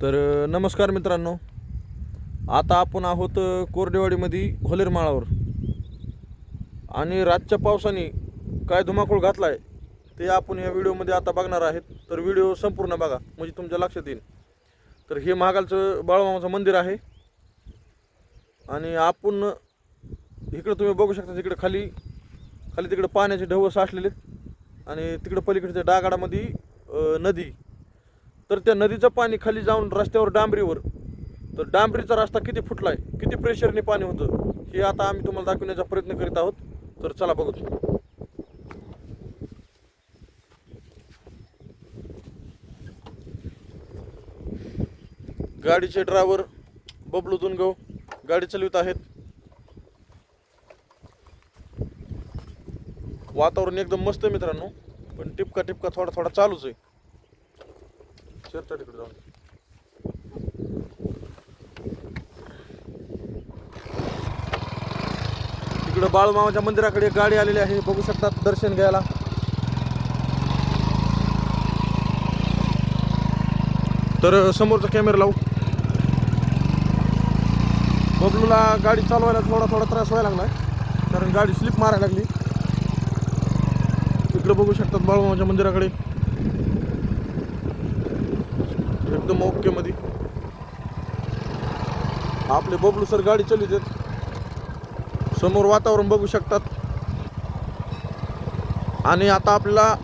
तर नमस्कार मित्रांनो. आता आपण आहोत कोरडेवाडीमध्ये होलेरमाळावर आणि रातच्या पावसाने काय धुमाकूळ घातला आहे ते आपण या व्हिडिओमध्ये आता बघणार आहेत. तर व्हिडिओ संपूर्ण बघा म्हणजे तुमच्या लक्षात येईल. तर हे महागालचं बाळूमामाचं मंदिर आहे. आणि आपण इकडं तुम्ही बघू शकता तिकडे खाली खाली तिकडे पाण्याचे ढव साठलेले आहेत आणि तिकडं पलीकडच्या डागाडामध्ये नदी. तर त्या नदीचं पाणी खाली जाऊन रस्त्यावर डांबरीवर तर डांबरीचा रस्ता किती फुटला आहे किती प्रेशरने पाणी होतं हे आता आम्ही तुम्हाला दाखवण्याचा प्रयत्न करीत आहोत. तर चला बघतो गाडीचे ड्रायव्हर बबलू दुनगव गाडी चालवित आहेत. वातावरण एकदम मस्त आहे मित्रांनो पण टिपका टिपका थोडा थोडा चालूच आहे. शेरच्या तिकडे जाऊन. तिकडं बाळूमामाच्या मंदिराकडे एक गाडी आलेली आहे बघू शकतात दर्शन घ्यायला. तर समोरचा कॅमेरा लावू. बबलूला गाडी चालवायला थोडा थोडा त्रास व्हायला लागला कारण गाडी स्लिप मारायला लागली. इकडं बघू शकतात बाळूमामाच्या मंदिराकडे. एकदम ओके मध्ये. आपले बबलू सर गाडी चालू देत समोर वातावरण बघू शकतात. आणि आता आपल्याला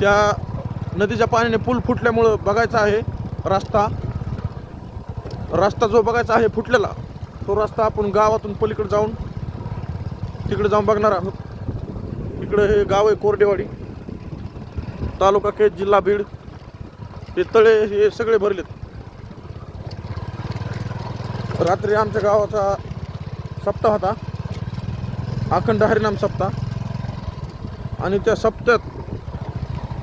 त्या नदीच्या पाण्याने पूल फुटल्यामुळं बघायचा आहे रस्ता. रस्ता जो बघायचा आहे फुटलेला तो रस्ता आपण गावातून पलीकडे जाऊन तिकडे जाऊन बघणार आहोत. इकडे हे गाव आहे कोरडेवाडी. तालुका केज जिल्हा बीड. हे तळे हे सगळे भरलेत. रात्री आमच्या गावाचा सप्ताह होता. अखंड हरिनाम सप्ताह. आणि त्या सप्त्यात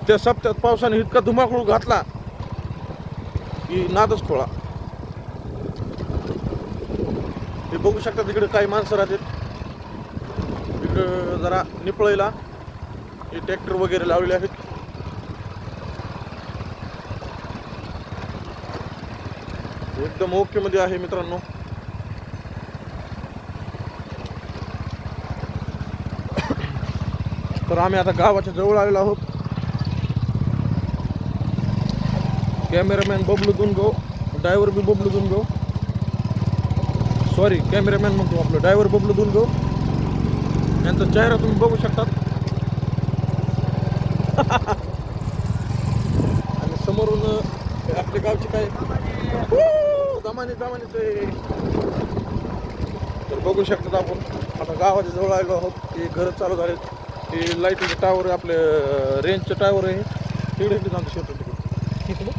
त्या सप्त्यात पावसाने इतका धुमाकूळ घातला की नादच खोळा. हे बघू शकता तिकडे काही माणसं राहतात. तिकडं जरा निपळायला हे ट्रॅक्टर वगैरे लावलेले आहेत. एकदम ओके मध्ये आहे मित्रांनो. तर आम्ही आता गावाच्या जवळ आलेलो आहोत. कॅमेरामॅन बबलू दुनगो ड्रायव्हर बी बबलू दुनगो सॉरी कॅमेरामॅन म्हणतो आपलं ड्रायव्हर बबलू दुनगो यांचा चेहरा तुम्ही बघू शकतात. आणि समोरून आपल्या गावचे काय? Woo! दमाने दमाने ते तर बघू शकतात आपण. आता गावाच्या जवळ आलो आहोत. ते घर चालू झालेत ते लाईटीचे टावर आपले रेंजचे टावर आहे. तिकडे इकडे जाऊन शेवटी तिकडे? इकडे.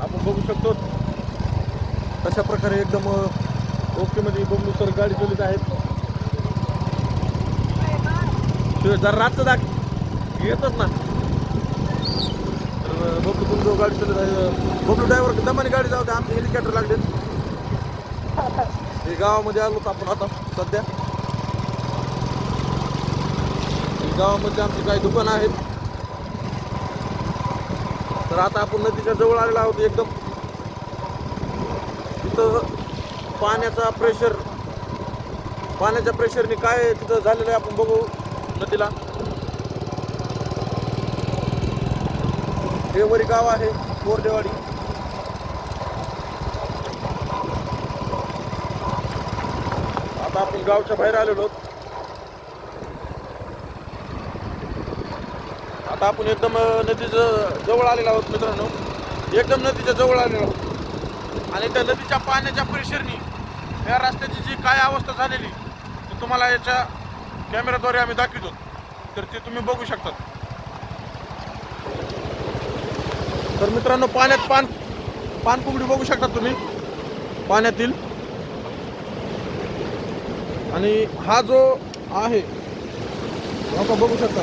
आपण बघू शकतो. तशा प्रकारे एकदम ओके मध्ये बबलू सर गाडी चलित आहेत. ते जरा रातचं दाख. येतच ना. तर बबलू तुमचं गाडी चालत आहे. बबलू ड्रायव्हर दमाने गाडी जाऊ दे आमचे हेलिकॉप्टर लागले. हे गावामध्ये आलोच आपण आता सध्या. हे गावामध्ये आमची काही दुकानं आहेत. तर आता आपण नदीच्या जवळ आलेलो आहोत एकदम. तिथं पाण्याचा प्रेशर पाण्याच्या प्रेशरने काय तिथं झालेलं आहे आपण बघू. नदीला हे वरी गाव आहे कोरडेवाडी. आता आपण गावच्या बाहेर आलेलो आहोत. आता आपण एकदम नदीच्या नदीचं जवळ आलेलो आहोत मित्रांनो. एकदम नदीच्या जवळ आलेलो आहोत. आणि त्या नदीच्या पाण्याच्या परिसरनी या रस्त्याची जी काय अवस्था झालेली ती तुम्हाला याच्या कॅमेऱ्याद्वारे आम्ही दाखवितो. तर ते तुम्ही बघू शकतात. तर मित्रांनो पाण्यात पान पानकुंबडी बघू शकता तुम्ही. पाण्यातील. आणि हा जो आहे आपण बघू शकता.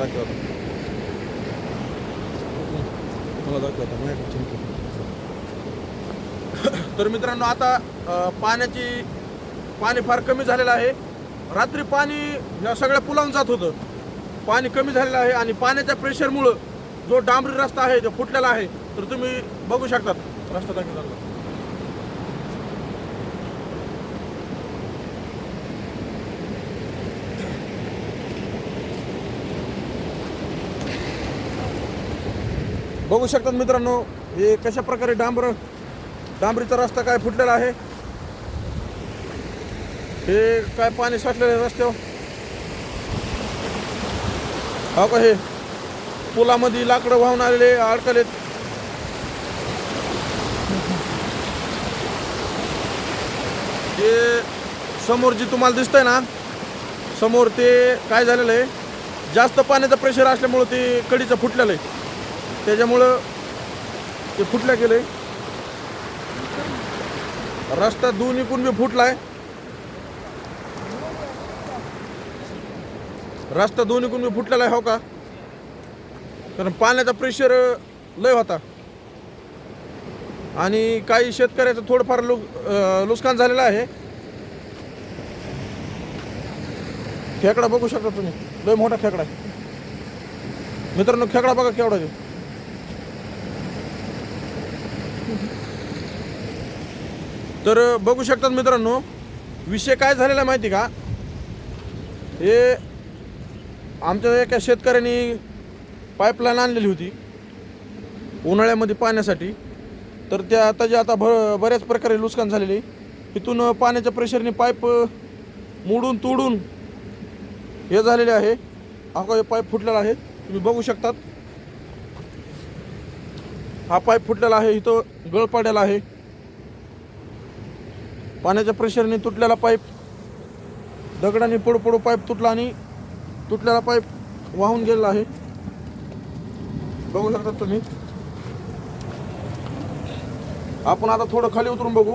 दाखवा मला दाखवा माझ्याकडे तर मित्रांनो आता पाण्याची पाणी फार कमी झालेलं आहे. रात्री पाणी या सगळ्या पुलावून जात होतं. पाणी कमी झालेलं आहे आणि पाण्याच्या प्रेशरमुळं जो डांबरी रस्ता आहे जो फुटलेला आहे तर तुम्ही बघू शकतात. रस्ता दाखवला. बघू शकतात मित्रांनो हे कशा प्रकारे डांबर डांबरीचा रस्ता काय फुटलेला आहे. हे काय पाणी साठलेलं आहे रस्त्यावर? हो का हे? पुलामध्ये लाकडं वाहून आलेले अडकलेत. ते समोर जी तुम्हाला दिसतंय ना समोर ते काय झालेलं आहे? जास्त पाण्याचं प्रेशर असल्यामुळं ते कडीचं फुटलेलं आहे. त्याच्यामुळं ते फुटल्या गेले. रस्ता दोन्ही पण बी फुटलाय. रस्ता दोन्ही कुण बी फुटलेला आहे हो का? कारण पाण्याचा प्रेशर लय होता. आणि काही शेतकऱ्याचं थोडंफार लु नुकसान झालेलं आहे. खेकडा बघू शकता तुम्ही. लय मोठा खेकडा आहे. मित्रांनो खेकडा बघा केवढा आहे तर बघू शकतात मित्रांनो विषय काय झालेला माहिती का? हे आमच्या एका शेतकऱ्यांनी पाईपलाईन आणलेली होती उन्हाळ्यामध्ये पाण्यासाठी. तर त्या त्याची आता भ बऱ्याच प्रकारे नुकसान झालेली आहे. इथून पाण्याच्या प्रेशरने पाईप मोडून तोडून हे झालेले आहे. अहो हे पाईप फुटलेला आहे. तुम्ही बघू शकतात. हा पाईप फुटलेला आहे इथं गळ पडलेला आहे. पाण्याच्या प्रेशरने तुटलेला पाईप दगडाने पडू पाईप तुटला आणि तुटलेला पाईप वाहून गेलेला आहे. बघू शकता तुम्ही. आपण आता थोडं खाली उतरून बघू.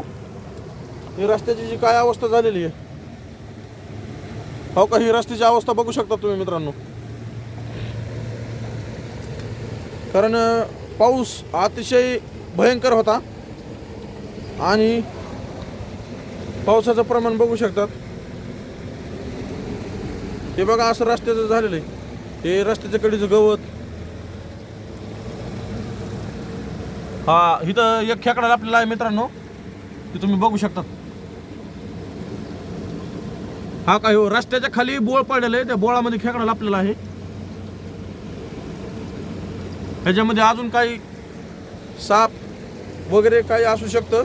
ही रस्त्याची जी काय अवस्था झालेली आहे. हो का ही रस्त्याची अवस्था बघू शकता तुम्ही मित्रांनो. कारण पाऊस अतिशय भयंकर होता. आणि पावसाचं प्रमाण बघू शकतात. हे बघा असं रस्त्याचं झालेलं आहे हे रस्त्याच्या कडीचं गवत. हा इथं एक खेकडा आपल्याला आहे मित्रांनो ते तुम्ही बघू शकतात. हा काय हो रस्त्याच्या खाली बोळ पडलेलं आहे त्या बोळामध्ये खेकडा लापलेला आहे. ह्याच्यामध्ये अजून काही साप वगैरे काही असू शकतं?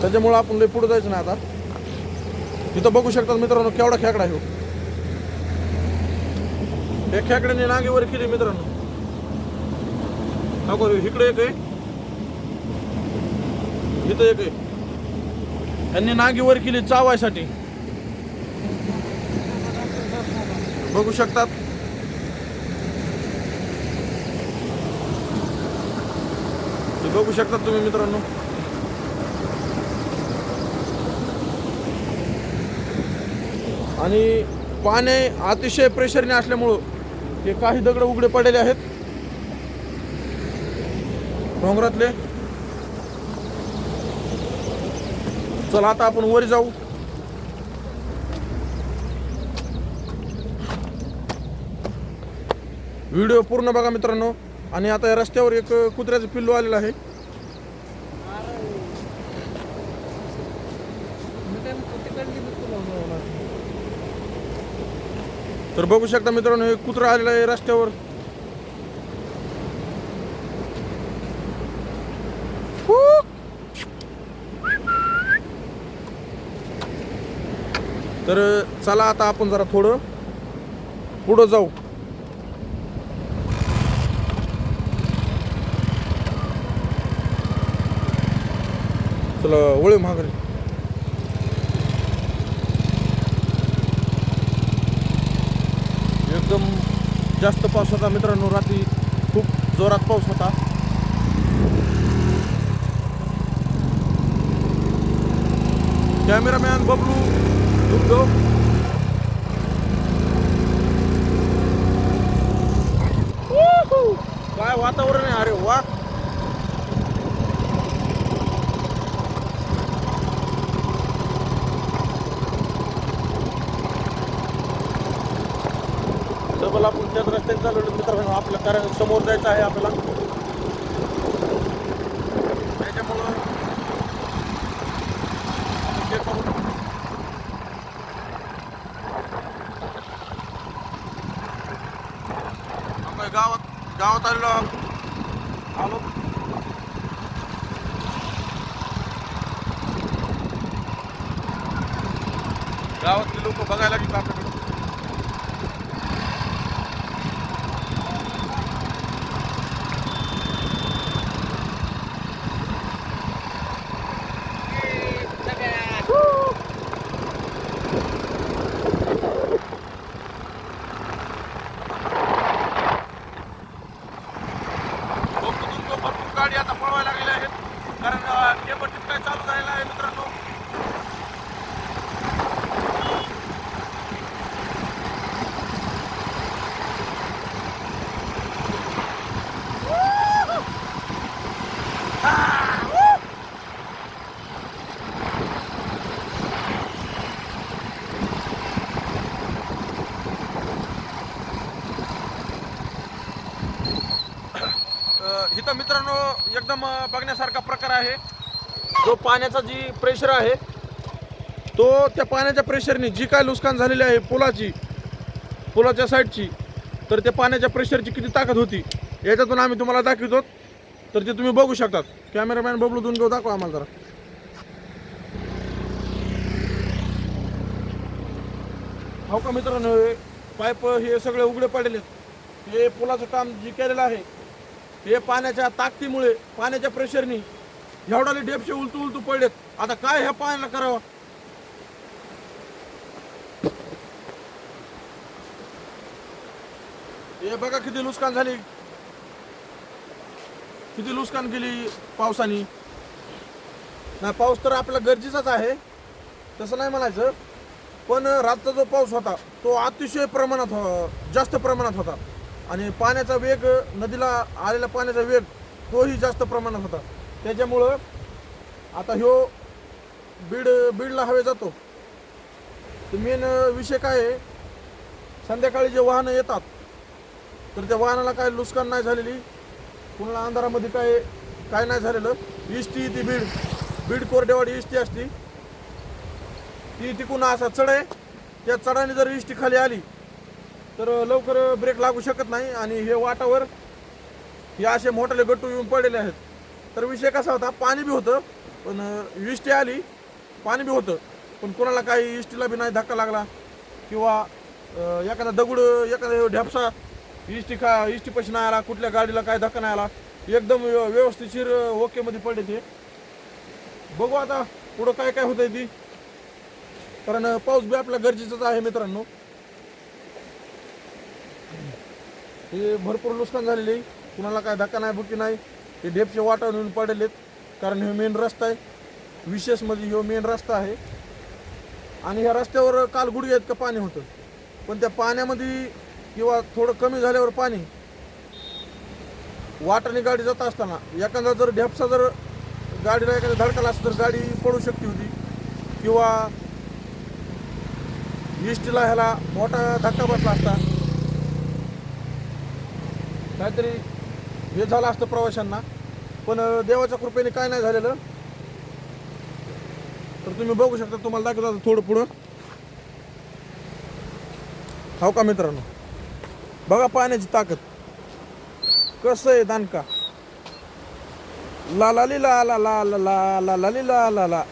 त्याच्यामुळं आपण लई पुढे जायचं नाही आता. तिथं बघू शकतात मित्रांनो केवढा खेकडा हो. हे खेकड्याने नागेवर केली मित्रांनो. नको इकडे एक आहे. इथं एक आहे. यांनी नागेवर केली चावायसाठी. बघू शकतात. ते बघू शकतात तुम्ही मित्रांनो. आणि पाणी अतिशय प्रेशरने असल्यामुळं हे काही दगड उघडे पडलेले आहेत. डोंगरातले. चला आता आपण वर जाऊ. व्हिडिओ पूर्ण बघा मित्रांनो. आणि आता या रस्त्यावर एक कुत्र्याचं पिल्लू आलेलं आहे. तर बघू शकता मित्रांनो हे कुत्रा आलेलं आहे रस्त्यावर. तर चला आता आपण जरा थोडं पुढं जाऊ. चला वळे महागरी एकदम जास्त पाऊस होता मित्रांनो रात्री खूप जोरात पाऊस होता. कॅमेरामॅन बबलू दुग्धो. काय वातावरण आहे? अरे वा! डबल आपण त्याच रस्त्याने चालवलं मित्रांनो आपल्या कारण समोर जायचं आहे आपल्याला. त्याच्यामुळं करून आपण गावात गावात आलेलो. आलो. गावातले लोक बघायला लागले आपल्याकडे भरपूर भरपूर गाडी आता पळवायला लागलेल्या आहेत. कारण तिथं काय चालू झालेला आहे मित्रांनो अ, इथं मित्रांनो एकदम बघण्यासारखा प्रकार आहे. जो पाण्याचा जी प्रेशर आहे तो त्या पाण्याच्या प्रेशरने जी काय नुकसान झालेली आहे पुलाची पुलाच्या साईडची तर त्या पाण्याच्या प्रेशरची किती ताकद होती याच्यातून आम्ही तुम्हाला दाखवतो. तर ते तुम्ही बघू शकतात. कॅमेरामॅन बबलू दोन घेऊ दाखवा आम्हाला जरा. हो का मित्रांनो पाईप हे सगळे उघडे पडलेले आहेत. हे पुलाचं काम जे केलेलं आहे हे पाण्याच्या ताकदीमुळे पाण्याच्या प्रेशरनी एवढाले डेपशे उलटू उलटू पडलेत. आता काय ह्या पाण्याला करावं? हे बघा किती नुकसान झाली. किती नुकसान केली पावसाने. नाही पाऊस तर आपला गरजेचाच आहे. तसं नाही म्हणायचं. पण रातचा जो पाऊस होता तो अतिशय प्रमाणात जास्त प्रमाणात होता. आणि पाण्याचा वेग नदीला आलेला पाण्याचा वेग तोही जास्त प्रमाणात होता. त्याच्यामुळं आता ह्यो बीड बीडला हवे जातो. तर मेन विषय काय आहे? संध्याकाळी जे वाहनं येतात तर त्या वाहनाला काय नुकसान नाही झालेली. कुणाला अंधारामध्ये काय काय नाही झालेलं. इष्टी ती बीड. बीड कोरडेवाडी इष्टी असती. ती तिकून असा चढ आहे. त्या चढाने जर इष्टी खाली आली तर लवकर ब्रेक लागू शकत नाही आणि हे वाटावर हे असे मोठाले गट्टू येऊन पडलेले आहेत. तर विषय कसा होता पाणी बी होतं पण इष्टी आली पाणी बी होतं. पण कोणाला काही इष्टीला बी नाही धक्का लागला किंवा एखादा दगड एखादा ढ्यापसा इष्टी खा इष्टी पैसे नाही आला कुठल्या गाडीला काय धक्का नाही आला एकदम व्यव- व्यवस्थितशीर ओकेमध्ये पडले ते. बघू आता पुढं काय काय होतंय ती. कारण पाऊस बी आपला गरजेचाच आहे मित्रांनो. हे भरपूर नुकसान झालेले आहे. कुणाला काय धक्का नाही बुकी नाही. हे ढेपचे वाटावून येऊन पडलेत. कारण हे मेन रस्ता आहे. विशेष म्हणजे ह्यो मेन रस्ता आहे. आणि ह्या रस्त्यावर काल गुडघे इतकं पाणी होतं. पण त्या पाण्यामध्ये किंवा थोडं कमी झाल्यावर पाणी वाटाने गाडी जात असताना एखादा जर ढेपसा जर गाडीला एखादा धडकाला असं तर गाडी पडू शकते होती. किंवा इष्टीला ह्याला मोठा धक्का बसला असता. काहीतरी हे झालं असतं प्रवाशांना. पण देवाच्या कृपेने काय नाही झालेलं. तर तुम्ही बघू शकता तुम्हाला दाखवतो थोडं पुढं. हो का मित्रांनो? बघा पाण्याची ताकद. कसं आहे दानका? ला ला ला ला ला ला ला ला ला ला ला ला.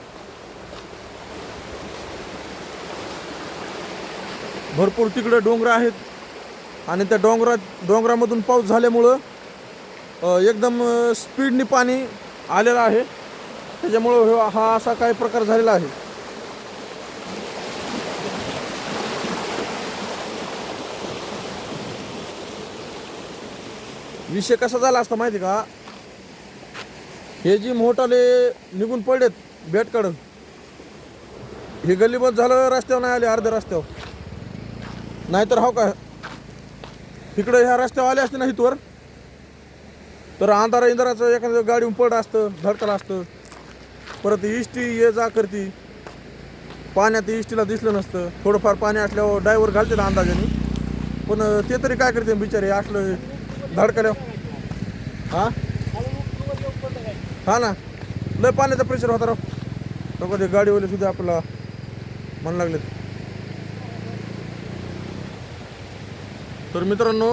भरपूर तिकडे डोंगर आहेत. आणि त्या डोंगरात डोंगरामधून पाऊस झाल्यामुळं एकदम स्पीडनी पाणी आलेलं आहे. त्याच्यामुळं हा असा काही प्रकार झालेला आहे. विषय कसा झाला असता माहिती का? हे जी मोठाले निघून पडलेत बेटकडं हे गल्लीबत झालं रस्त्यावर नाही आले अर्ध्या रस्त्यावर. नाहीतर हो का? इकडे ह्या रस्त्यावर आले असते ना इथवर तर अंधारा इंधाराचं एखादं गाडी पड असतं धडकलं असतं. परत इष्टी ये जा करती. पाण्यात इष्टीला दिसलं नसतं. थोडंफार पाणी असल्यावर ड्रायव्हर घालते ना अंदाजाने. पण ते तरी काय करते बिचारे? असलं धडकल्या हां? हा ना? लय पाण्याचा प्रेशर होता राव. तो कधी गाडीवाले सुद्धा आपला म्हण लागलेत. तर मित्रांनो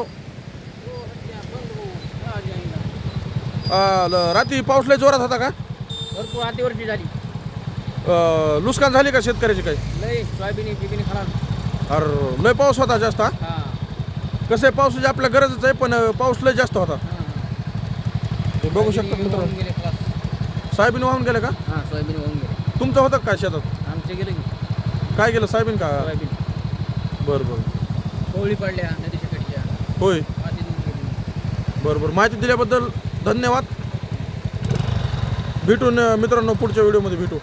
अं, रात्री पाऊस लय जोरात होता का? भरपूर अतिवृष्टी झाली. अं, नुकसान झाली का शेतकऱ्याची काही? लय सोयाबीन खराब अरे लय पाऊस होता जास्त हा? हा. कसं आहे पावसाची आपल्या गरजच आहे पण अं, पाऊस लय जास्त होता. हे. बघू शकता सोयाबीन मित्रांनो. वाहून गेले खलास साहेबीन वाहून गेले का? हा सोयाबीन वाहून गेले. तुमचं होतं का काय शेतात? आमचे गेले की. काय गेलं साहेबीन का? सोयाबीन. बरं बरं. कोवळी पडल्या होय. बरोबर. बरं बरं माहिती दिल्याबद्दल धन्यवाद. भेटून मित्रांनो पुढच्या व्हिडिओमध्ये भेटू.